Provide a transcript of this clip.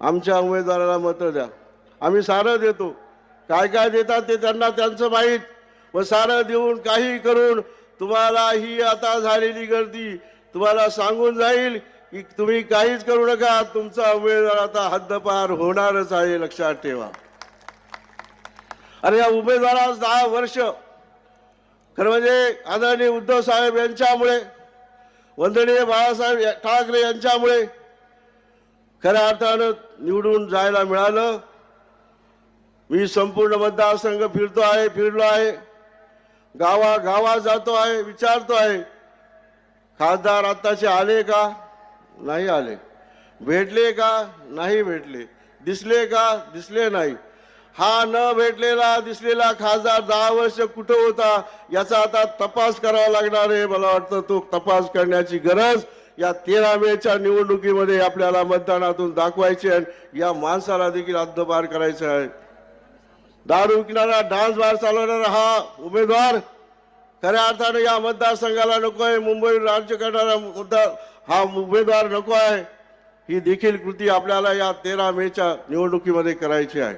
आमच्या उमेदवाराला मतं द्या. आम्ही सारं देतो. काय काय देतात ते त्यांना त्यांचं माहीत. व सारं देऊन काही करून तुम्हाला ही आता झालेली गर्दी तुम्हाला सांगून जाईल की तुम्ही काहीच करू नका. तुमचा उमेदवार आता हद्दपार होणारच आहे लक्षात ठेवा. अरे या उमेदवारास दहा वर्ष. खरं म्हणजे आदरणीय उद्धव साहेब यांच्यामुळे वंदनीय बाळासाहेब ठाकरे यांच्यामुळे खऱ्या अर्थानं निवडून जायला मिळालं. मी संपूर्ण मतदारसंघ फिरतो आहे फिरलो आहे. गावा गावात जातो आहे विचारतो आहे. खासदार आत्ताचे आले का? नाही आले. भेटले का? नाही भेटले. दिसले का? दिसले नाही. हा न भेटलेला दिसलेला खासदार दहा वर्ष कुठं होता याचा आता तपास करावा लागणार आहे. मला वाटतं तो तपास करण्याची गरज या तेरा मेच्या निवडणुकीमध्ये आपल्याला मतदानातून दाखवायची आहे. या माणसाला देखील हद्दपार करायचं आहे. दारू विकणारा डान्स बार चालवणारा हा उमेदवार खऱ्या अर्थाने या मतदारसंघाला नको आहे. मुंबई राज्य करणारा मुद्दा हा उमेदवार नको आहे. ही देखील कृती आपल्याला या तेरा मेच्या निवडणुकीमध्ये करायची आहे.